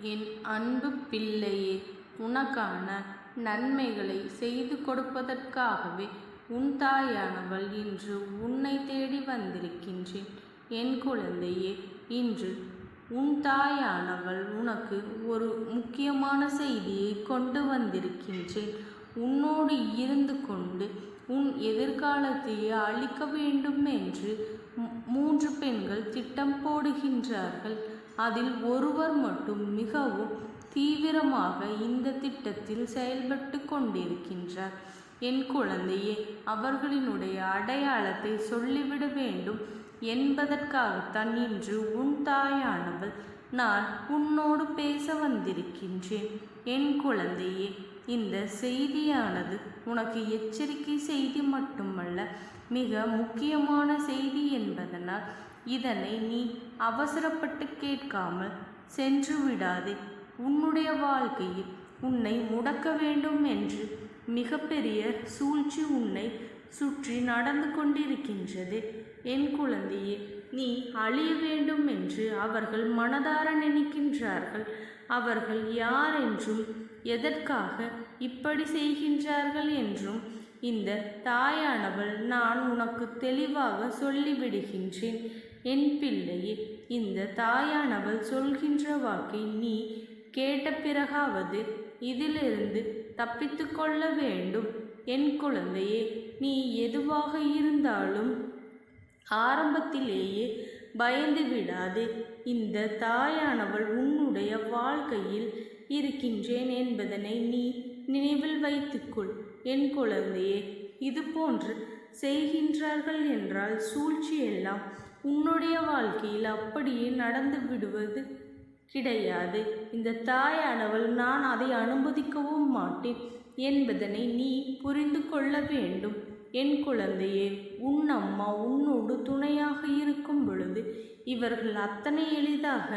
என் அன்பு பிள்ளையே உனக்கான நன்மைகளை செய்து கொடுப்பதற்காகவே உன் தாயானவள் இன்று உன்னை தேடி வந்திருக்கின்றேன். என் குழந்தையே இன்று உன் தாயானவள் உனக்கு ஒரு முக்கியமான செய்தியை கொண்டு வந்திருக்கின்றேன். உன்னோடு இருந்து கொண்டு உன் எதிர்காலத்தையே அழிக்க வேண்டும் என்று மூன்று பெண்கள் திட்டம் போடுகின்றார்கள். அதில் ஒருவர் மட்டும் மிகவும் தீவிரமாக இந்த திட்டத்தில் செயல்பட்டு கொண்டிருக்கின்றார். என் குழந்தையே அவர்களினுடைய அடையாளத்தை சொல்லிவிட வேண்டும். என்பதற்காகத்தான் இன்று உன் தாயானவள் நான் உன்னோடு பேச வந்திருக்கின்றேன். என் குழந்தையே இந்த செய்தியானது உனக்கு எச்சரிக்கை செய்தி மட்டுமல்ல மிக முக்கியமான செய்தி என்பதனால் இதனை நீ அவசரப்பட்டு கேட்காமல் சென்று விடாதே. உன்னுடைய வாழ்க்கையில் உன்னை முடக்க வேண்டும் என்று மிகப்பெரிய சூழ்ச்சி உன்னை சுற்றி நடந்து கொண்டிருக்கின்றது. என் குழந்தையே நீ அழிய வேண்டும் என்று அவர்கள் மனதார நினைக்கின்றார்கள். அவர்கள் யார் என்றும் எதற்காக இப்படி செய்கின்றார்கள் என்றும் இந்த தாயானவள் நான் உனக்கு தெளிவாக சொல்லிவிடுகின்றேன். என் பிள்ளையே இந்த தாயானவள் சொல்கின்ற வாக்கை நீ கேட்ட பிறகாவது இதிலிருந்து தப்பித்து கொள்ள வேண்டும். என் குழந்தையே நீ எதுவாக இருந்தாலும் ஆரம்பத்திலேயே பயந்து விடாதே. இந்த தாயானவள் உன்னுடைய வாழ்க்கையில் இருக்கின்றேன் என்பதனை நீ நினைவில் வைத்துக்கொள். என் குழந்தையே இது போன்று செய்கின்றார்கள் என்றால் சூழ்ச்சி எல்லாம் உன்னுடைய வாழ்க்கையில் அப்படியே நடந்து விடுவது கிடையாது. இந்த தாயானவள் நான் அதை அனுமதிக்கவும் மாட்டேன் என்பதனை நீ புரிந்து கொள்ள வேண்டும். என் குழந்தையே உன் அம்மா உன்னோடு துணையாக இருக்கும் பொழுது இவர்கள் அத்தனை எளிதாக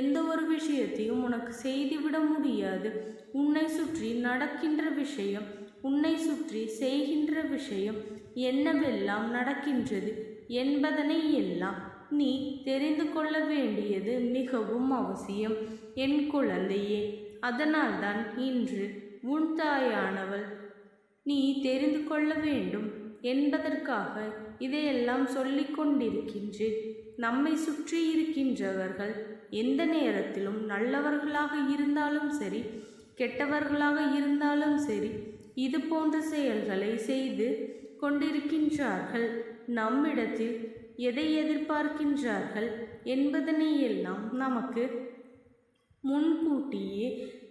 எந்த ஒரு விஷயத்தையும் உனக்கு செய்துவிட முடியாது. உன்னை சுற்றி நடக்கின்ற விஷயம் உன்னை சுற்றி செய்கின்ற விஷயம் என்னவெல்லாம் நடக்கின்றது என்பதனை எல்லாம் நீ தெரிந்து கொள்ள வேண்டியது மிகவும் அவசியம். என் குழந்தையே அதனால்தான் இன்று உன் தாயானவள் நீ தெரிந்து கொள்ள வேண்டும் என்பதற்காக இதையெல்லாம் சொல்லிக் கொண்டிருக்கின்றேன் நம்மை சுற்றி இருக்கின்றவர்கள் எந்த நேரத்திலும் நல்லவர்களாக இருந்தாலும் சரி கெட்டவர்களாக இருந்தாலும் சரி இது போன்ற செயல்களை செய்து கொண்டிருக்கின்றார்கள். நம்மிடத்தில் எதை எதிர்பார்க்கின்றார்கள் என்பதனையெல்லாம் நமக்கு முன்கூட்டியே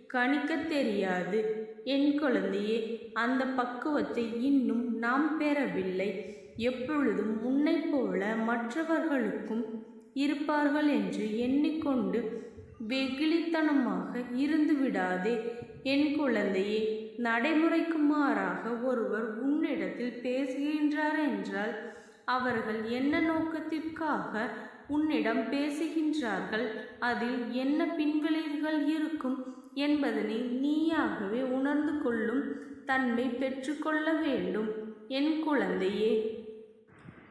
கணிக்க தெரியாது. என் குழந்தையே அந்த பக்குவத்தை இன்னும் நாம் பெறவில்லை. எப்பொழுதும் உன்னைப் போல மற்றவர்களுக்கும் இருப்பார்கள் என்று எண்ணிக்கொண்டு வெகுளித்தனமாக இருந்து விடாதே. என் குழந்தையே நடைமுறைக்கு மாறாக ஒருவர் உன்னிடத்தில் பேசுகின்றார் என்றால் அவர்கள் என்ன நோக்கத்திற்காக உன்னிடம் பேசுகின்றார்கள்? அதில் என்ன பின்விளைவுகள் இருக்கும் என்பதனை நீயாகவே உணர்ந்து கொள்ளும் தன்மை பெற்றுக்கொள்ள வேண்டும் என் குழந்தையே.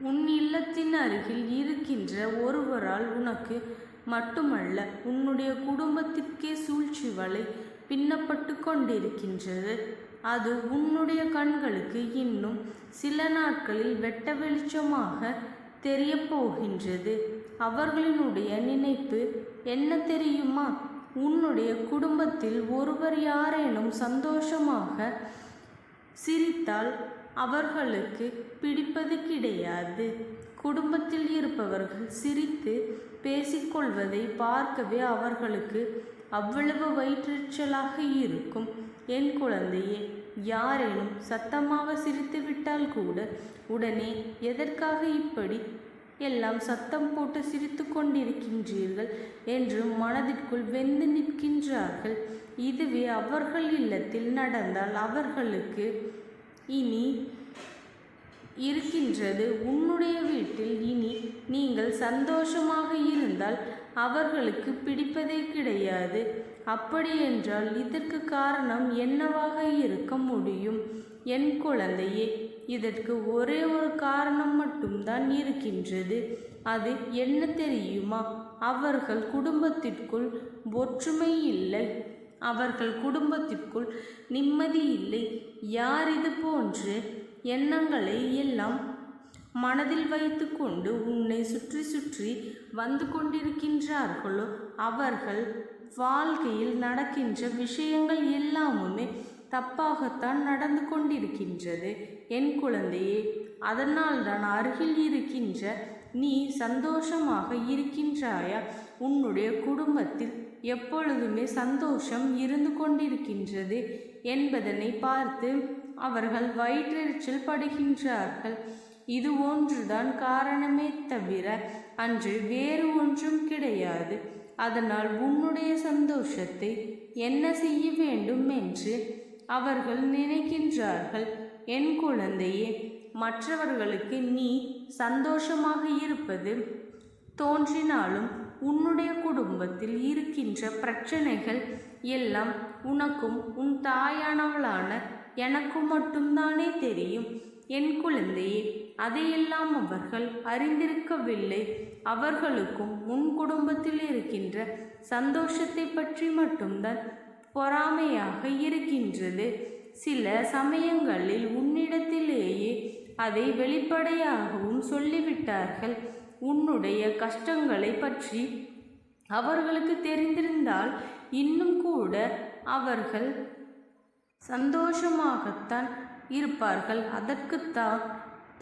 உன் இல்லத்தின் அருகில் இருக்கின்ற ஒருவரால் உனக்கு மட்டுமல்ல உன்னுடைய குடும்பத்திற்கே சூழ்ச்சி வலை பின்னப்பட்டு கொண்டிருக்கின்றது. அது உன்னுடைய கண்களுக்கு இன்னும் சில நாட்களில் வெட்ட வெளிச்சமாக தெரியப் போகின்றது அவர்களினுடைய நினைப்பு என்ன தெரியுமா? உன்னுடைய குடும்பத்தில் ஒருவர் யாரேனும் சந்தோஷமாக சிரித்தால் அவர்களுக்கு பிடிப்பது கிடையாது. குடும்பத்தில் இருப்பவர்கள் சிரித்து பேசிக்கொள்வதை பார்க்கவே அவர்களுக்கு அவ்வளவு வயிற்றுச்சலாக இருக்கும். என் குழந்தையே யாரேனும் சத்தமாக சிரித்து விட்டால் கூட உடனே எதற்காக இப்படி? எல்லாம் சத்தம் போட்டு சிரித்து கொண்டிருக்கின்றீர்கள் என்று மனதிற்குள் வெந்து நிற்கின்றார்கள். இதுவே அவர்கள் இல்லத்தில் நடந்தால் அவர்களுக்கு இனி இருக்கின்றது. உன்னுடைய வீட்டில் இனி நீங்கள் சந்தோஷமாக இருந்தால் அவர்களுக்கு பிடிப்பதே கிடையாது. அப்படியென்றால் இதற்கு காரணம் என்னவாக இருக்க முடியும்? என் குழந்தையே இதற்கு ஒரே ஒரு காரணம் மட்டும்தான் இருக்கின்றது. அது என்ன தெரியுமா? அவர்கள் குடும்பத்திற்குள் ஒற்றுமை இல்லை. அவர்கள் குடும்பத்திற்குள் நிம்மதி இல்லை. யார் இது போன்று எண்ணங்களை எல்லாம் மனதில் வைத்துக்கொண்டு உன்னை சுற்றி சுற்றி வந்து கொண்டிருக்கின்றார்களோ அவர்கள் வாழ்க்கையில் நடக்கின்ற விஷயங்கள் எல்லாமுமே தப்பாகத்தான் நடந்து கொண்டிருக்கின்றது. என் குழந்தையே அதனால் தான் அருகில் இருக்கின்ற நீ சந்தோஷமாக இருக்கின்றாயா? உன்னுடைய குடும்பத்தில் எப்பொழுதுமே சந்தோஷம் இருந்து கொண்டிருக்கின்றது என்பதனை பார்த்து அவர்கள் வயிற்றெரிச்சல் படுகின்றார்கள். இது ஒன்றுதான் காரணமே தவிர அன்று வேறு ஒன்றும் கிடையாது. அதனால் உன்னுடைய சந்தோஷத்தை என்ன செய்ய வேண்டும் என்று அவர்கள் நினைக்கின்றார்கள். என் குழந்தையே மற்றவர்களுக்கு நீ சந்தோஷமாக இருப்பது தோன்றினாலும் உன்னுடைய குடும்பத்தில் இருக்கின்ற பிரச்சனைகள் எல்லாம் உனக்கும் உன் தாயானவளான எனக்கும் மட்டும்தானே தெரியும். என் குழந்தையே அதையெல்லாம் அவர்கள் அறிந்திருக்கவில்லை. அவர்களுக்கும் உன் குடும்பத்தில் இருக்கின்ற சந்தோஷத்தை பற்றி மட்டும்தான் பொறாமையாக இருக்கின்றது. சில சமயங்களில் உன்னிடத்திலேயே அதை வெளிப்படையாகவும் சொல்லிவிட்டார்கள். உன்னுடைய கஷ்டங்களை பற்றி அவர்களுக்கு தெரிந்திருந்தால் இன்னும் கூட அவர்கள் சந்தோஷமாகத்தான் இருப்பார்கள். அதற்குத்தான்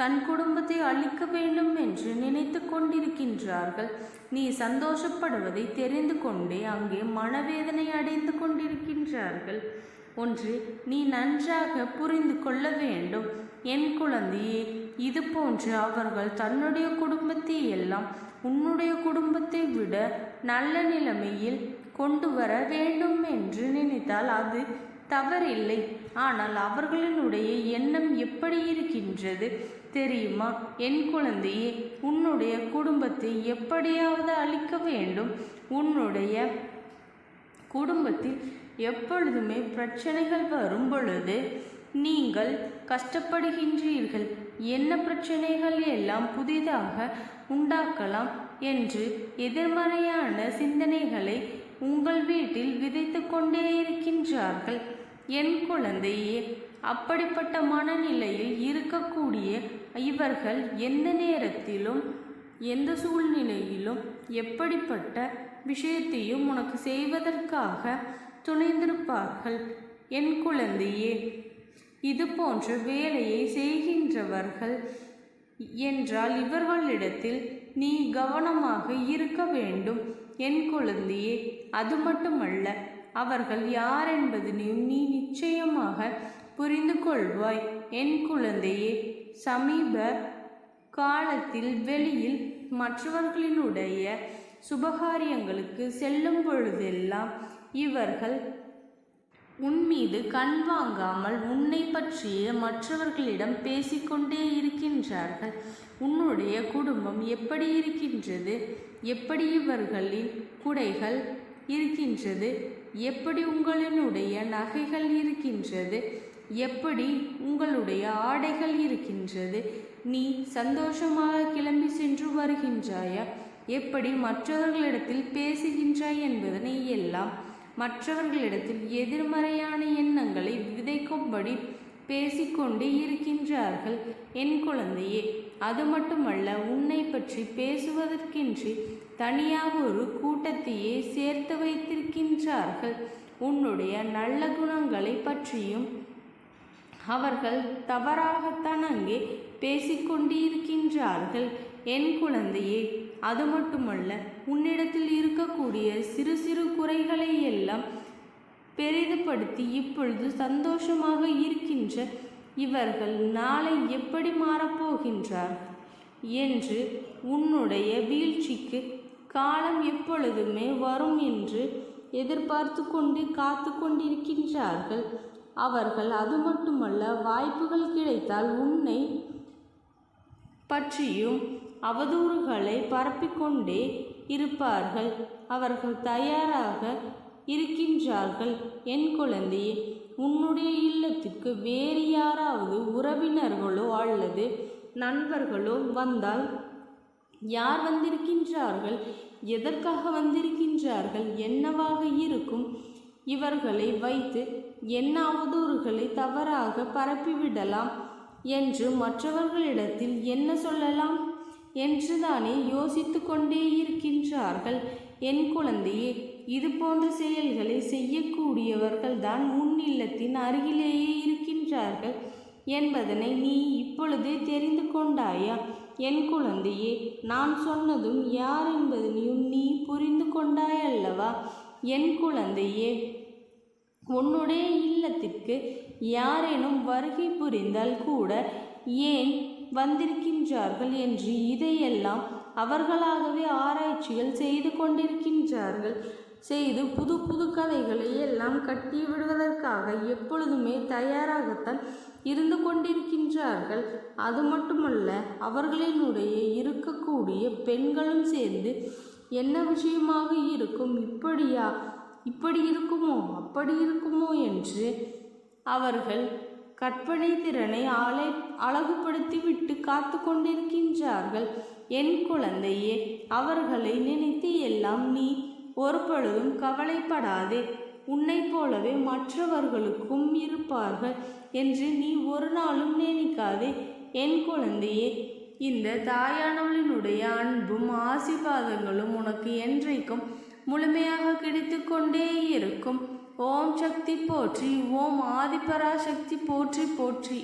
தன் குடும்பத்தை அழிக்க வேண்டும் என்று நினைத்து கொண்டிருக்கின்றார்கள். நீ சந்தோஷப்படுவதை தெரிந்து கொண்டே அங்கே மனவேதனை அடைந்து கொண்டிருக்கின்றார்கள். ஒன்று நீ நன்றாக புரிந்து கொள்ள வேண்டும். என் குழந்தையே இது போன்று அவர்கள் தன்னுடைய குடும்பத்தை எல்லாம் உன்னுடைய குடும்பத்தை விட நல்ல நிலைமையில் கொண்டு வர வேண்டும் என்று நினைத்தால் அது தவறில்லை. ஆனால் அவர்களினுடைய எண்ணம் எப்படி இருக்கின்றது? தெரியுமா? என் குழந்தையே உன்னுடைய குடும்பத்தை எப்படியாவது அழிக்க வேண்டும். உன்னுடைய குடும்பத்தில் எப்பொழுதுமே பிரச்சனைகள் வரும் பொழுது நீங்கள் கஷ்டப்படுகின்றீர்கள். என்ன பிரச்சனைகள் எல்லாம் புதிதாக உண்டாக்கலாம் என்று எதிர்மறையான சிந்தனைகளை உங்கள் வீட்டில் விதைத்து கொண்டே இருக்கின்றார்கள். என் குழந்தையே அப்படிப்பட்ட மனநிலையில் இருக்கக்கூடிய இவர்கள் எந்த நேரத்திலும் எந்த சூழ்நிலையிலும் எப்படிப்பட்ட விஷயத்தையும் உனக்கு செய்வதற்காக துணைந்திருப்பார்கள். என் குழந்தையே இது போன்ற வேலையை செய்கின்றவர்கள் என்றால் இவர்களிடத்தில் நீ கவனமாக இருக்க வேண்டும். என் குழந்தையே அது மட்டுமல்ல அவர்கள் யார் என்பதனையும் நீ நிச்சயமாக புரிந்து கொள்வாய் என் குழந்தையே சமீப காலத்தில் வெளியில் மற்றவர்களினுடைய சுபகாரியங்களுக்கு செல்லும் பொழுதெல்லாம் இவர்கள் உன் மீது கண் வாங்காமல் உன்னை பற்றிய மற்றவர்களிடம் பேசிக்கொண்டே இருக்கின்றார்கள். உன்னுடைய குடும்பம் எப்படி இருக்கின்றது? எப்படி இவர்களின் குடைகள் இருக்கின்றது? எப்படி உங்களினுடைய நகைகள் இருக்கின்றது? எப்படி உங்களுடைய ஆடைகள் இருக்கின்றது? நீ சந்தோஷமாக கிளம்பி சென்று வருகின்றாயா? எப்படி மற்றவர்களிடத்தில் பேசுகின்றாய் என்பதனை எல்லாம் மற்றவர்களிடத்தில் எதிர்மறையான எண்ணங்களை விதைக்கும்படி பேசிக்கொண்டே இருக்கின்றார்கள் என் குழந்தையே. அது மட்டுமல்ல உன்னை பற்றி பேசுவதற்கின்றி தனியாக ஒரு கூட்டத்தையே சேர்த்து வைத்திருக்கின்றார்கள். உன்னுடைய நல்ல குணங்களை பற்றியும் அவர்கள் தவறாகத்தான் அங்கே பேசிக்கொண்டிருக்கின்றார்கள். என் குழந்தையே அது மட்டுமல்ல உன்னிடத்தில் இருக்கக்கூடிய சிறு சிறு குறைகளை எல்லாம் பெரிதுபடுத்தி இப்பொழுது சந்தோஷமாக இருக்கின்ற இவர்கள் நாளை எப்படி மாறப்போகின்றார்? என்று உன்னுடைய வீழ்ச்சிக்கு காலம் எப்பொழுதுமே வரும் என்று எதிர்பார்த்து கொண்டு காத்து கொண்டிருக்கின்றார்கள் அவர்கள் அது மட்டுமல்ல வாய்ப்புகள் கிடைத்தால் உன்னை பற்றியும் அவதூறுகளை பரப்பிக்கொண்டே இருப்பார்கள். அவர்கள் தயாராக இருக்கின்றார்கள். என் குழந்தையே உன்னுடைய இல்லத்திற்கு வேறு யாராவது உறவினர்களோ அல்லது நண்பர்களோ வந்தால் யார் வந்திருக்கின்றார்கள்? எதற்காக வந்திருக்கின்றார்கள்? என்னவாக இருக்கும்? இவர்களை வைத்து என்ன அவதூறுகளை தவறாக பரப்பிவிடலாம் என்று மற்றவர்களிடத்தில் என்ன சொல்லலாம்? என்றுதானே யோசித்து கொண்டே இருக்கின்றார்கள். என் குழந்தையே இது போன்ற செயல்களை செய்யக்கூடியவர்கள்தான் உன் இல்லத்தின் அருகிலேயே இருக்கின்றார்கள் என்பதனை நீ இப்பொழுதே தெரிந்து கொண்டாயா? என் குழந்தையே நான் சொன்னதும் யார் என்பதனையும் நீ புரிந்து கொண்டாயல்லவா? என் குழந்தையே உன்னுடைய இல்லத்திற்கு யாரேனும் வருகை புரிந்தால் கூட ஏன் வந்திருக்கின்றார்கள் என்று இதையெல்லாம் அவர்களாகவே ஆராய்ச்சிகள் செய்து கொண்டிருக்கின்றார்கள். செய்து புது புது கதைகளை எல்லாம் கட்டி விடுவதற்காக எப்பொழுதுமே தயாராகத்தான் இருந்து கொண்டிருக்கின்றார்கள். அது மட்டுமல்ல அவர்களினுடைய இருக்கக்கூடிய பெண்களும் சேர்ந்து என்ன விஷயமாக இருக்கும்? இப்படியா? இப்படி இருக்குமோ அப்படி இருக்குமோ என்று அவர்கள் கற்பனை திறனை ஆலை அழகுபடுத்தி விட்டு காத்து கொண்டிருக்கின்றார்கள். என் குழந்தையே அவர்களை நினைத்து எல்லாம் நீ ஒரு பொழுதும் கவலைப்படாதே. உன்னை போலவே மற்றவர்களுக்கும் இருப்பார்கள் என்று நீ ஒரு நாளும் நினைக்காதே. என் குழந்தையே இந்த தாயானவளினுடைய அன்பும் ஆசீர்வாதங்களும் உனக்கு என்றைக்கும் முழுமையாக கிடைத்து கொண்டே இருக்கும். ஓம் சக்தி போற்றி ஓம் ஆதிபராசக்தி போற்றி போற்றி.